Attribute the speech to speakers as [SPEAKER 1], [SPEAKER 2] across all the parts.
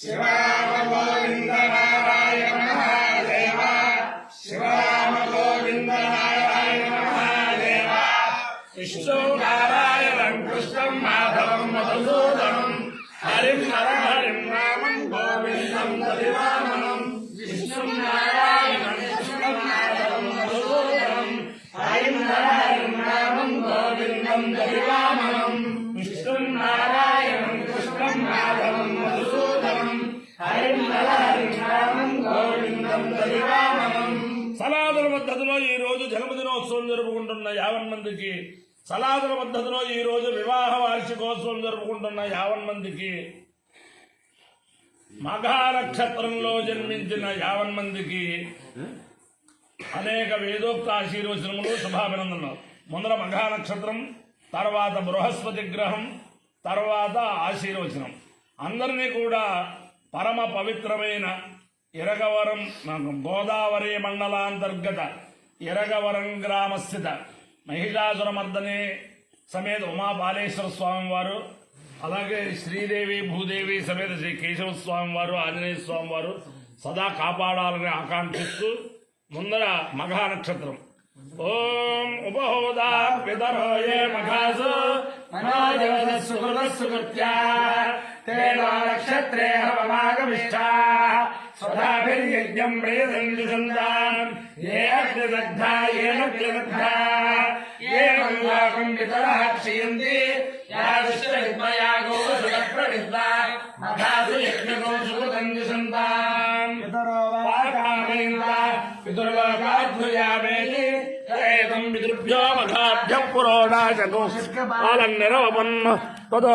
[SPEAKER 1] శివరామ
[SPEAKER 2] పద్ధతిలో ఈ రోజు జన్మదినోత్సవం జరుపుకుంటున్న యావన్ మందికి సలాదన పద్ధతిలో ఈ రోజు వివాహ వార్షికోత్సవం జరుపుకుంటున్న యావన్ మందికి మఘా నక్షత్రంలో జన్మించిన యావన్ మందికి అనేక వేదోక్త ఆశీర్వచనములు శుభాభినందనలు. ముందర మఘా నక్షత్రం తర్వాత బృహస్పతి గ్రహం తర్వాత ఆశీర్వచనం. అందరినీ కూడా పరమ పవిత్రమైన ఇరగవరం గోదావరి మండలాంతర్గత ఎరగవరం గ్రామస్థిత మహిళాసురమర్దనే సమేత ఉమాబాలేశ్వర స్వామి వారు అలాగే శ్రీదేవి భూదేవి సమేత శ్రీ కేశవ స్వామి వారు ఆంజనేయ స్వామి వారు సదా కాపాడాలని ఆకాంక్షిస్తూ ముందర మఘా నక్షత్రం. ఓం ఉపహోదా విదరోయే మఘాసు
[SPEAKER 1] మనోజవసుకృతస్సుకృత్యా తేనా నక్షత్రే హవమాగమిష్టా స్వధాభిర్యజ్ఞం ప్రియసంజసందాన్ ఏ అగ్నిదగ్ధా ఏ నగ్నిదగ్ధా. ఏ మంగాకం పితరః క్షీయంతి. యాదుష్టవిద్మయా గోసురప్రవిద్దా మఘాసు యజ్ఞగో సుకృతంజసందాన్ పితరో వాకామేంద్ర పితృలోకాధ్యుయామేతి ఏతం
[SPEAKER 2] పితృభ్యో మఘాభ్య పురోడాశకో కాలన్నిరవపన్ తదో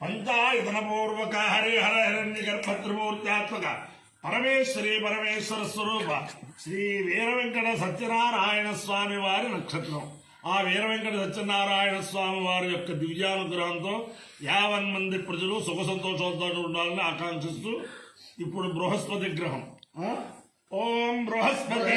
[SPEAKER 2] పూర్వక హరిహర హిరణ్య గర్భత్రిమూర్త్యాత్మక పరమేశ్వరి పరమేశ్వర స్వరూప శ్రీ వీర వెంకట సత్యనారాయణ స్వామి వారి నక్షత్రం ఆ వీర వెంకట సత్యనారాయణ స్వామి వారి యొక్క దివ్యానుగ్రహంతో యావన్ మంది ప్రజలు సుఖ సంతోషాలతో ఉండాలని ఆకాంక్షిస్తూ ఇప్పుడు బృహస్పతి గ్రహం ఓం బృహస్పతి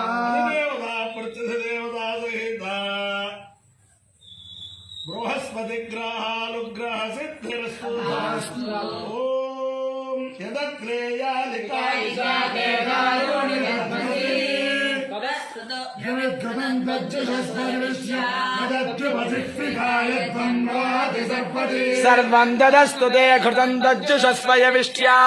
[SPEAKER 2] బృహస్పతి గ్రహాలుగ్రహ సిద్ధిరస్తు ఓం
[SPEAKER 1] సర్వం దదస్తు తే కృతం దజ్జుషస్వయవిష్ట్యా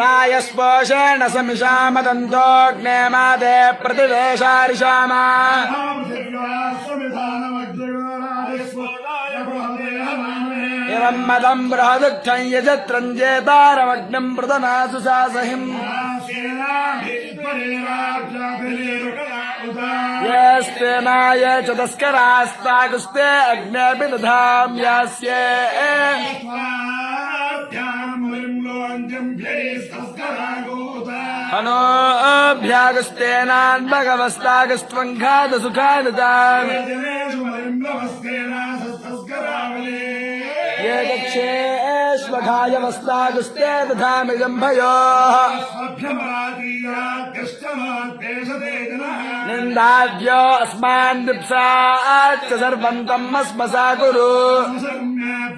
[SPEAKER 1] रायस्पोषेण समिषामदन्तोऽग्ने मादे प्रतिवेशारिषामा मदं बृहदुग्धं यजत्रं जेतारमग्नं प्रदनासु सासहिम् यस्ते नाये च तस्करास्ताकुस्ते अग्नेऽपि दधाम्यास्ये हनोभ्यागस्तेनाद्भगवस्तागस्त्वम् घातसुखादता ये दक्षेष्वघायवस्तागुस्ते तथामिदम्भयोः निन्दाद्यो
[SPEAKER 2] अस्मान् दिप्साच्च
[SPEAKER 1] सर्वम् तम् अस्मसा कुरु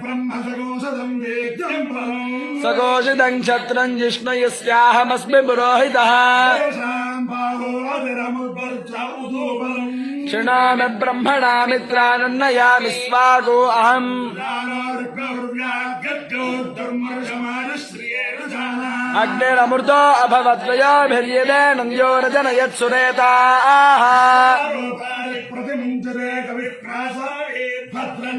[SPEAKER 1] ब्रह्मसगोसदम् वेद्यम्
[SPEAKER 2] परम् सघोषितं क्षत्रं जिष्णुयस्याहमस्मि पुरोहितः।
[SPEAKER 1] शृणामि ब्रह्मणा मित्रानन्नयामि स्वागो
[SPEAKER 2] अहम् బాహోదరముద్వర్చ ఉదోబలం
[SPEAKER 1] శృణామి బ్రహ్మణా మిత్రానన్నయామి స్వాగో అహం అగ్నిరమృతో అభవద్వయోభిర్యదేనం యో రజనయత్సురేతాః
[SPEAKER 2] ప్రతిముంచదే కవి భద్రం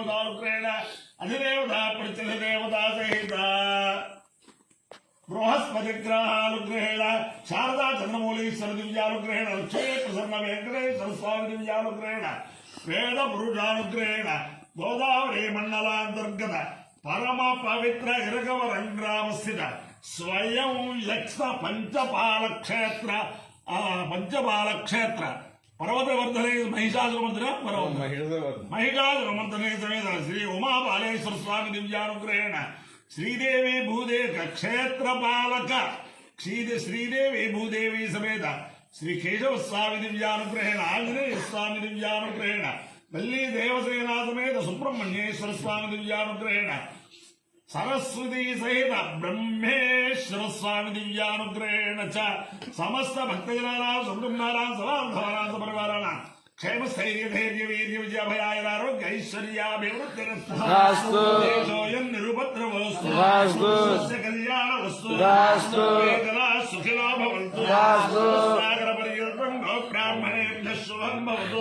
[SPEAKER 2] మహానక్షత్రాధిష్టావదేవతానుగ్రహణ అధిదేవతా ప్రత్యధి దేవతా సహిత బృహస్పతి గ్రహానుగ్రహేణ శారదా చంద్రమౌళీశ్వర దివ్యానుగ్రహేణ లక్ష్మీ ప్రసన్న వెంకటేశ్వర స్వామి దివ్యానుగ్రహేణ వేద పురుషానుగ్రహేణ గోదావరి మండలాంతర్గత పరమ పవిత్ర ఇరగవరం గ్రామస్థిత స్వయం యక్ష పంచపాల క్షేత్ర పంచపాల క్షేత్ర పర్వతవర్ధనే మహిషాసురమర్దన పర్వత మహిళాసురమర్దనే సమేత శ్రీ ఉమాబాలేశ్వర స్వామి దివ్యానుగ్రహేణ. శ్రీదేవి భూదేక క్షేత్ర శ్రీదే శ్రీదేవి భూదేవి సమేత శ్రీ కేశవ స్వామి దివ్యానుగ్రహేణ. ఆంజనేయ స్వామి దివ్యానుగ్రహేణ. మల్లి దేవసేనా సమేత సుబ్రహ్మణ్యేశ్వర స్వామి దివ్యానుగ్రహేణ. సరస్వతి సహిత బ్రహ్మేశ్వర స్వామి దివ్యానుగ్రహేణ సమస్త భక్తజనానాం సంబృంహానాం సమాధవానాం సపరివారాణాం క్షేమ స్థైర్య ధైర్య వీర్య విజయభయాయ ఆరోగ్య
[SPEAKER 1] రాస్తు.
[SPEAKER 2] ఐశ్వర్యాభివృద్ధిరస్తోయం నిరుపద్రవస్తు. స్వస్య కళ్యాణ వస్తు
[SPEAKER 1] రాస్తు.
[SPEAKER 2] వేదనా సుఖినో భవంతు. సాగర పర్యంతం బ్రాహ్మణేభ్య శుభం భవతు.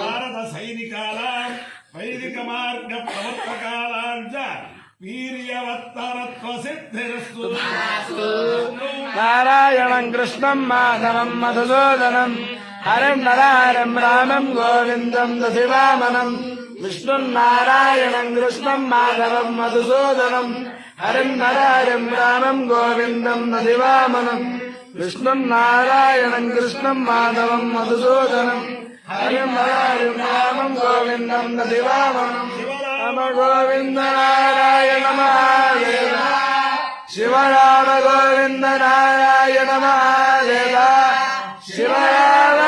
[SPEAKER 2] భారత సైనికాల వైదిక మార్గ ప్రవర్తకాలాంచ వీర్యవత్తరత్వ సిద్ధిరస్తు
[SPEAKER 1] నారాయణం కృష్ణం మాధవం మధుసూదనం. హరం నరహరిం రామం గోవిందం దశివామనం. విష్ణుం నారాయణం కృష్ణం మాధవం మధుసూదనం. హరిం నరహరిం రామం గోవిందం దశివామనం. విష్ణుం నారాయణం కృష్ణం మాధవం మధుసూదనం. హరిం నరహరిం రామం గోవిందం దశివామనం. నమ గోవింద నారాయణ మహాదేవ శివ రామ గోవింద నారాయణ మహాదేవ శివ రామ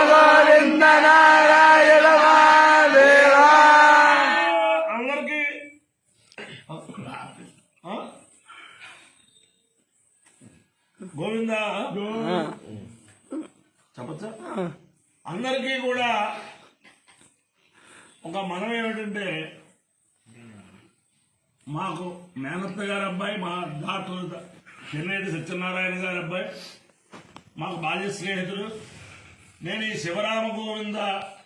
[SPEAKER 1] నారాయణ మహాదేవ
[SPEAKER 2] అందరికి గోవింద చెప్పచ్చా అందరికీ కూడా ఒక మనం ఏమిటంటే మాకు మేనత్త గారి అబ్బాయి మా డాక్టర్ చెన్నైటి సత్యనారాయణ గారి అబ్బాయి మాకు బాల్య స్నేహితుడు. నేను ఈ శివరామ గోవింద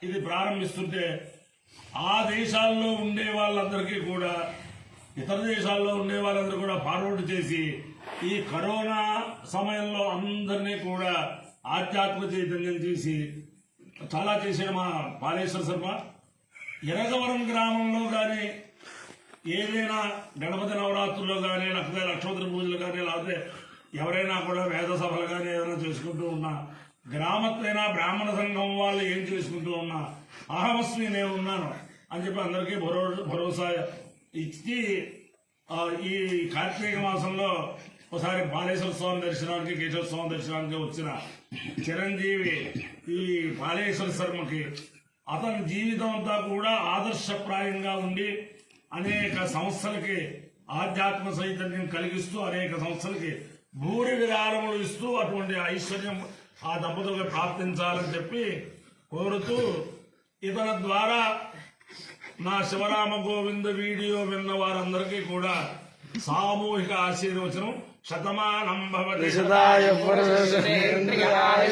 [SPEAKER 2] ఇది ప్రారంభిస్తుంటే ఆ దేశాల్లో ఉండే వాళ్ళందరికీ కూడా ఇతర దేశాల్లో ఉండే వాళ్ళందరూ కూడా ఫార్వర్డ్ చేసి ఈ కరోనా సమయంలో అందరినీ కూడా ఆధ్యాత్మ చైతన్యం చేసి చాలా చేశాడు మా పాలేశ్వర శర్మ. ఎరగవరం గ్రామంలో కానీ ఏదైనా గణపతి నవరాత్రుల్లో కానీ లేకపోతే లక్షోత్తర పూజలు కానీ లేకపోతే ఎవరైనా కూడా వేద సభలు కానీ ఏదైనా చేసుకుంటూ ఉన్నా గ్రామత్రైనా బ్రాహ్మణ సంఘం వాళ్ళు ఏం చేసుకుంటూ ఉన్నా అహమస్మి నేను ఉన్నాను అని చెప్పి అందరికీ భరో భరోసా ఇచ్చి ఈ కార్తీక మాసంలో ఒకసారి బాలేశ్వర స్వామి దర్శనానికి కేశవ స్వామి దర్శనానికి వచ్చిన చిరంజీవి ఈ బాలేశ్వర శర్మకి అతని జీవితం అంతా కూడా ఆదర్శప్రాయంగా ఉండి అనేక సంస్థలకి ఆధ్యాత్మ చైతన్యం కలిగిస్తూ అనేక సంస్థలకి భూరి విరాళములు ఇస్తూ అటువంటి ఐశ్వర్యం ఆ దంపతులకు ప్రార్థించాలని చెప్పి కోరుతూ ఇతని ద్వారా నా శివరామ గోవింద వీడియో విన్న వారందరికీ కూడా సామూహిక ఆశీర్వచనం శతమానం భవతి.
[SPEAKER 1] పురుషేంద్రియాయ